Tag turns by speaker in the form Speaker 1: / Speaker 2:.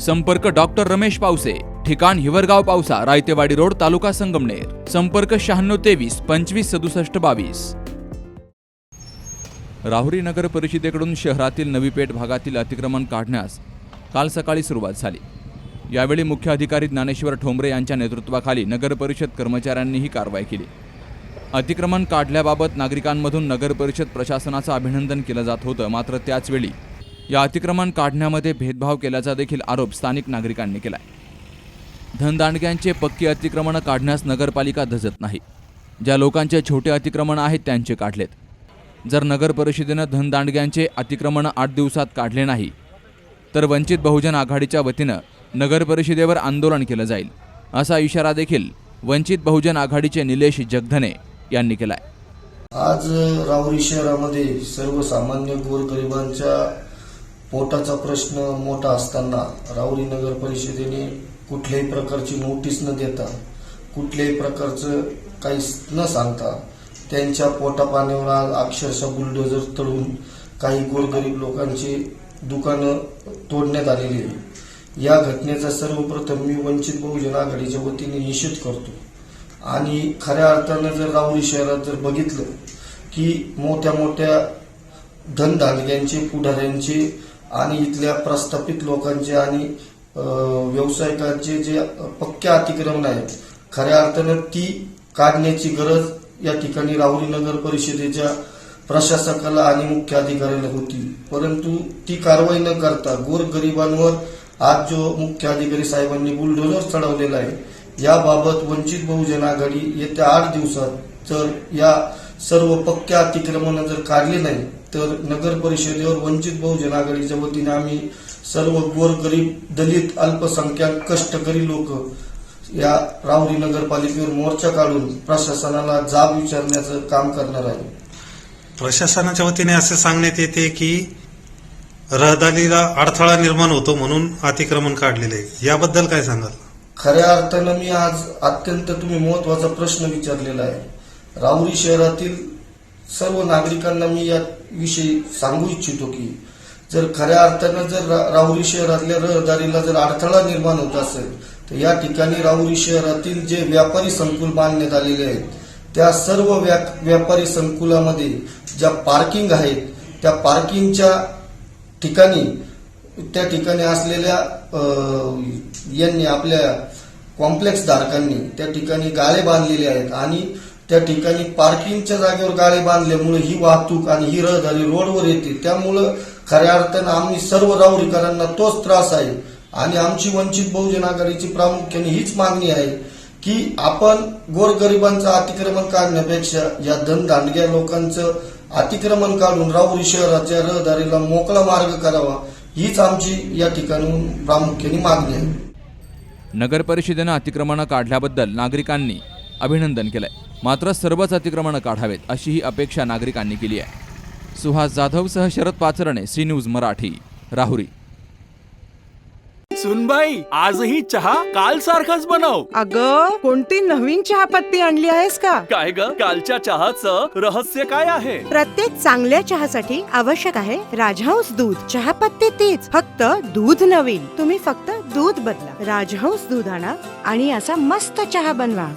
Speaker 1: संपर्क डॉक्टर रमेश पावसे ठिकाण हिवरगाव पावसा रायतेवाडी रोड तालुका संगमनेर. संपर्क शहाण्णव तेवीस पंचवीस सदुसष्ट बावीस. राहुरी नगर परिषदेकडून शहरातील नवी पेठ भागातील अतिक्रमण काढण्यास काल सकाळी सुरुवात झाली. यावेळी मुख्य अधिकारी ज्ञानेश्वर ठोंबरे यांच्या नेतृत्वाखाली नगर परिषद कर्मचाऱ्यांनी ही कारवाई केली. अतिक्रमण काढल्याबाबत नागरिकांमधून नगर परिषद प्रशासनाचं अभिनंदन केलं जात होतं मात्र त्याचवेळी या अतिक्रमण काढण्यामध्ये भेदभाव केल्याचा देखील आरोप स्थानिक नागरिकांनी केलाय. धनदांडग्यांचे पक्की अतिक्रमणं काढण्यास नगरपालिका धजत नाही. ज्या लोकांचे छोटे अतिक्रमण आहेत त्यांचे काढलेत. जर नगर परिषदेनं धनदांडग्यांचे अतिक्रमण आठ दिवसात काढले नाही तर वंचित बहुजन आघाडीच्या वतीनं नगर परिषदेवर आंदोलन केलं जाईल असा इशारा देखील वंचित बहुजन आघाडीचे निलेश जगधने यांनी केलाय.
Speaker 2: आज राहुरी शहरामध्ये सर्वसामान्य गोरगरिबांच्या पोटाचा प्रश्न मोठा असताना राऊरी नगर परिषदेने कुठल्याही प्रकारची नोटीस न देता कुठल्याही प्रकारचं काही न सांगता त्यांच्या पोटापाण्यावर आज अक्षरशः बुलडोजर तळून काही गोरगरीब लोकांची दुकानं तोडण्यात आलेली आहे या घटनेचा सर्वप्रथम मी वंचित बहुजन आघाडीच्या वतीने निषेध करतो. आणि खऱ्या अर्थानं जर राऊरी शहरात जर बघितलं की मोठ्या मोठ्या धनधानग्यांचे पुढाऱ्यांचे आणि इथल्या प्रस्थापित लोकांचे आणि व्यावसायिकांचे जे पक्क्या अतिक्रमण आहेत खऱ्या अर्थानं ती काढण्याची गरज या ठिकाणी राहुरी नगर परिषदेच्या प्रशासकाला आणि मुख्य अधिकाऱ्याला होती. परंतु ती कारवाई न करता गोरगरिबांवर आज जो मुख्य अधिकारी साहेबांनी बुलडोजर चढवलेला आहे याबाबत वंचित बहुजन आघाडी येत्या आठ दिवसात तर या सर्व पक्क्या अतिक्रमण जर काढले नाही तर नगर परिषदेवर वंचित बहुजन आघाडीच्या वतीने आम्ही सर्व गोरगरीब दलित अल्पसंख्याक कष्टकरी लोक या राहुरी नगरपालिकेवर मोर्चा काढून प्रशासनाला जाब विचारण्याचं काम करणार आहे.
Speaker 3: प्रशासनाच्या वतीने असे सांगण्यात येते की रहदारीला अडथळा निर्माण होतो म्हणून अतिक्रमण काढलेले आहे. याबद्दल काय सांगाल?
Speaker 2: खऱ्या अर्थानं मी आज अत्यंत तुम्ही महत्त्वाचा प्रश्न विचारलेला आहे. राहुरी शहरातील सर्व नागरिकांना मी या विषयी सांगू इच्छितो की जर खऱ्या अर्थानं जर रा- राहुरी शहरातल्या रहदारीला जर अडथळा निर्माण होत असेल तर या ठिकाणी राहुरी शहरातील जे व्यापारी संकुल बांधण्यात आलेले आहेत त्या सर्व व्या- व्यापारी संकुलामध्ये ज्या पार्किंग आहेत त्या पार्किंगच्या ठिकाणी त्या ठिकाणी असलेल्या यांनी आपल्या कॉम्प्लेक्स धारकांनी त्या ठिकाणी गाळे बांधलेले आहेत आणि त्या ठिकाणी पार्किंगच्या जागेवर गाळे बांधल्यामुळे ही वाहतूक आणि ही रहदारी रोडवर येते. त्यामुळं खऱ्या अर्थानं आम्ही सर्व राहुरीकरांना तोच त्रास आहे. आणि आमची वंचित बहुजन आघाडीची प्रामुख्याने हीच मागणी आहे की आपण गोरगरिबांचं अतिक्रमण काढण्यापेक्षा या धनदांडग्या लोकांचं अतिक्रमण काढून राहुरी शहराच्या रहदारीला मोकळा मार्ग करावा हीच आमची या ठिकाणी प्रामुख्याने मागणी आहे.
Speaker 1: नगर परिषदेनं अतिक्रमणं काढल्याबद्दल नागरिकांनी अभिनंदन केलंय. मात्र सर्वच अतिक्रमणं काढावेत अशी ही अपेक्षा नागरिकांनी केली आहे. सुहास जाधवसह शरद पाचरणे सी न्यूज मराठी राहुरी.
Speaker 4: सुनबाई आजही चहा काल सारखाच बनव.
Speaker 5: अग कोणती नवीन चहापत्ती आणली आहेस का?
Speaker 4: काय ग? कालच्या चहाचं रहस्य काय आहे?
Speaker 6: प्रत्येक चांगल्या चहासाठी आवश्यक आहे राजहंस दूध. चहापत्ती तीच फक्त दूध नवीन. तुम्ही फक्त दूध बदला. राजहंस दूध आणा आणि असा मस्त चहा बनवा.